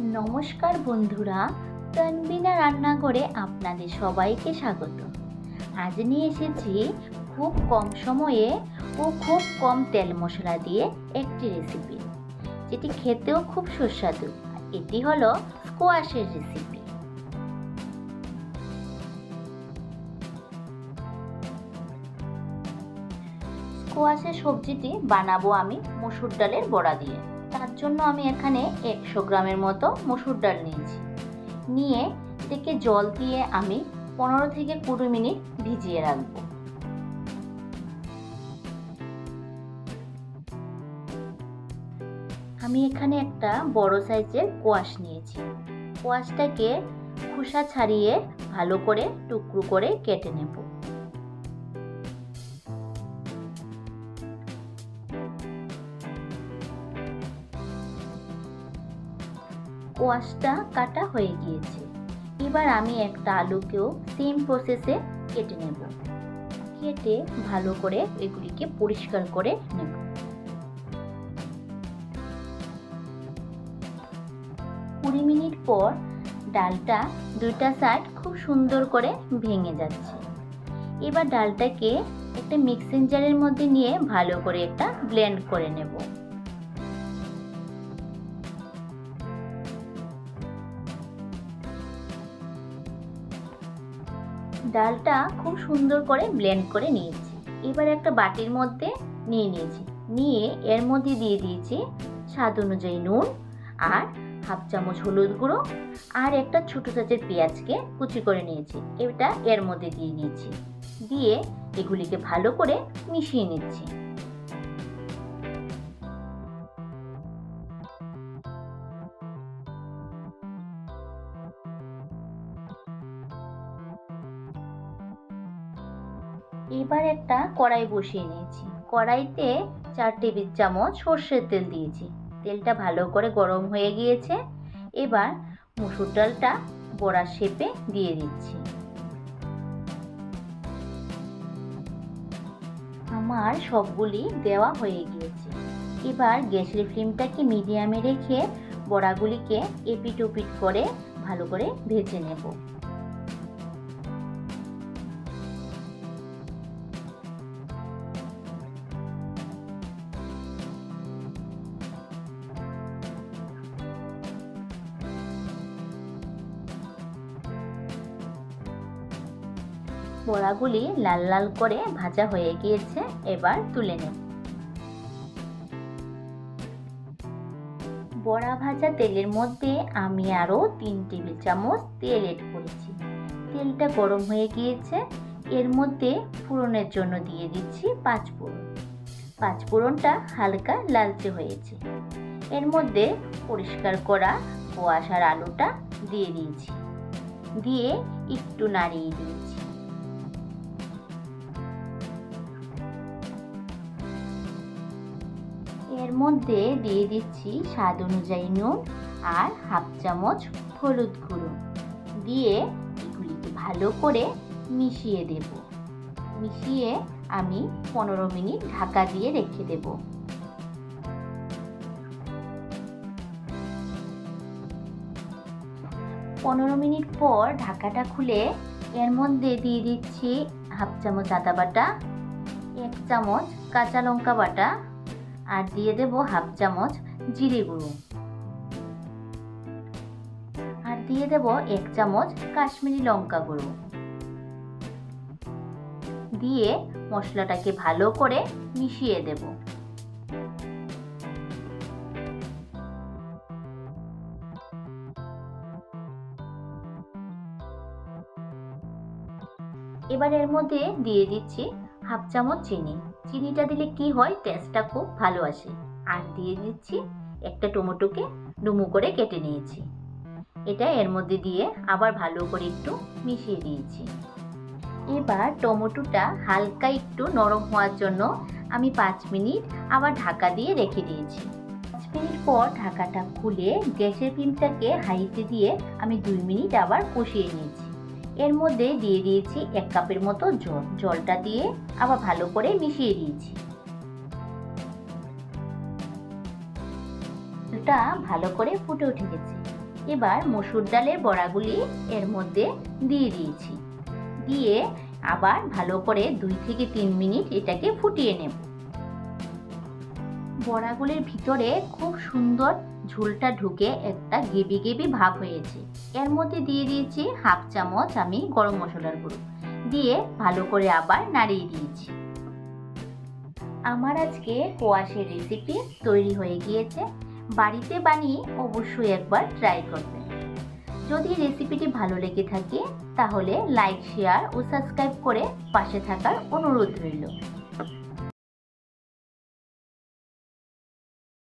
নমস্কার বন্ধুরা, তনবিনা রান্নাঘরে আপনাদের সবাইকে স্বাগত। আজ নিয়ে এসেছি খুব কম সময়ে ও খুব কম তেল মশলা দিয়ে একটি রেসিপি যেটি খেতেও খুব সুস্বাদু। এটি হলো স্কোয়াশের রেসিপি স্কোয়াশের সবজিটি বানাবো আমি মসুর ডালের বড়া দিয়ে। জন্য আমি এখানে একশো গ্রামের মতো মসুর ডাল নিয়েছি। নিয়ে এটাকে জল দিয়ে আমি পনেরো থেকে কুড়ি মিনিট ভিজিয়ে রাখব। আমি এখানে একটা বড় সাইজের কোয়াশ নিয়েছি। কোয়াশটাকে খোসা ছাড়িয়ে ভালো করে টুকরো করে কেটে নেব। কোয়াশটা কাটা হয়ে গিয়েছে। এবার আমি একটা আলুকেও সেম প্রসেসে কেটে নেব। কেটে ভালো করে এগুলিকে পরিষ্কার করে নেব। কুড়ি মিনিট পর ডালটা দুইটা সাইড খুব সুন্দর করে ভেঙে যাচ্ছে। এবার ডালটাকে একটা মিক্সিং জারের মধ্যে নিয়ে ভালো করে একটা ব্লেন্ড করে নেব। ডালটা খুব সুন্দর করে ব্লেন্ড করে নিয়েছি। এবার একটা বাটির মধ্যে নিয়ে নিয়েছি। নিয়ে এর মধ্যে দিয়ে দিয়েছি স্বাদ অনুযায়ী নুন আর হাফ চামচ হলুদ গুঁড়ো আর একটা ছোটো সাইজের পেঁয়াজকে কুচি করে নিয়েছি। এটা এর মধ্যে দিয়ে নিয়েছি। দিয়ে এগুলিকে ভালো করে মিশিয়ে নিচ্ছি। এবার একটা কড়াই বসিয়ে নিয়েছি। কড়াইতে চার টেবিল চামচ সর্ষের তেল দিয়েছি। তেলটা ভালো করে গরম হয়ে গিয়েছে। এবার মুসুর ডালটা বড়া শেপে দিয়ে দিচ্ছি। আমার সবগুলি দেওয়া হয়ে গিয়েছে। এবার গ্যাসের ফ্লেমটাকে মিডিয়ামে রেখে বড়াগুলিকে এপিট ওপিট করে ভালো করে ভেজে নেব। বড়াগুলি লাল লাল করে ভাজা হয়ে গিয়েছে, এবার তুলে নেব বড়া ভাজা তেলের মধ্যে আমি আরও তিন টেবিল চামচ তেল এড করেছি। তেলটা গরম হয়ে গিয়েছে, এর মধ্যে ফোড়নের জন্য দিয়ে দিচ্ছি পাঁচ ফোড়ন। পাঁচ ফোড়নটা হালকা লালচে হয়েছে। এর মধ্যে পরিষ্কার করা কোয়াশার আলুটা দিয়ে দিয়েছি। দিয়ে একটু নাড়িয়ে দিয়েছি। এর মধ্যে দিয়ে দিচ্ছি স্বাদ অনুযায়ী নুন আর হাফ চামচ হলুদ গুঁড়ো। দিয়ে এগুলিকে ভালো করে মিশিয়ে দেব। মিশিয়ে আমি পনেরো মিনিট ঢাকা দিয়ে রেখে দেব। পনেরো মিনিট পর ঢাকাটা খুলে এর মধ্যে দিয়ে দিচ্ছি হাফ চামচ আদা বাটা, এক চামচ কাঁচা লঙ্কা বাটা আর দিয়ে দেব হাফ চামচ জিরে গুঁড়ো। আর দিয়ে দেব এক চামচ কাশ্মীরি লঙ্কা গুঁড়ো। দিয়ে মশলাটাকে ভালো করে মিশিয়ে দেব। এবার এর মধ্যে দিয়ে দিচ্ছি হাফ চামচ চিনি। চিনিটা দিলে কি হয়? টেস্টটা খুব ভালো আসে। আর দিয়ে দিচ্ছি একটা টমেটোকে ডুমু করে কেটে নিয়েছি। এটা এর মধ্যে দিয়ে আবার ভালো করে একটু মিশিয়ে দিয়েছি। এবার টমেটোটা হালকা একটু নরম হওয়ার জন্য আমি পাঁচ মিনিট আবার ঢাকা দিয়ে রেখে দিয়েছি। পাঁচ মিনিট পর ঢাকাটা খুলে গ্যাসের ফ্লেমটাকে হাইতে দিয়ে আমি দুই মিনিট আবার কষিয়ে নিয়েছি। এর মধ্যে দিয়ে দিয়েছি এক কাপের মতো জল। জলটা দিয়ে আবার ভালো করে মিশিয়ে দিয়েছি। জলটা ভালো করে ফুটে উঠে গেছে। এবার মসুর ডালের বড়াগুলি এর মধ্যে দিয়ে দিয়েছি। দিয়ে আবার ভালো করে দুই থেকে তিন মিনিট এটাকে ফুটিয়ে নেব। বড়াগুলির ভিতরে খুব সুন্দর ঝোলটা ঢুকে একটা গেবি গেবি ভাব হয়েছে। এর মধ্যে দিয়ে দিয়েছি হাফ চামচ আমি গরম মশলার গুঁড়ো। দিয়ে ভালো করে আবার নাড়িয়ে দিয়েছি। আমার আজকে কোয়াশের রেসিপি তৈরি হয়ে গিয়েছে। বাড়িতে বানিয়ে অবশ্যই একবার ট্রাই করবেন। যদি রেসিপিটি ভালো লেগে থাকে, তাহলে লাইক শেয়ার ও সাবস্ক্রাইব করে পাশে থাকার অনুরোধ রইল।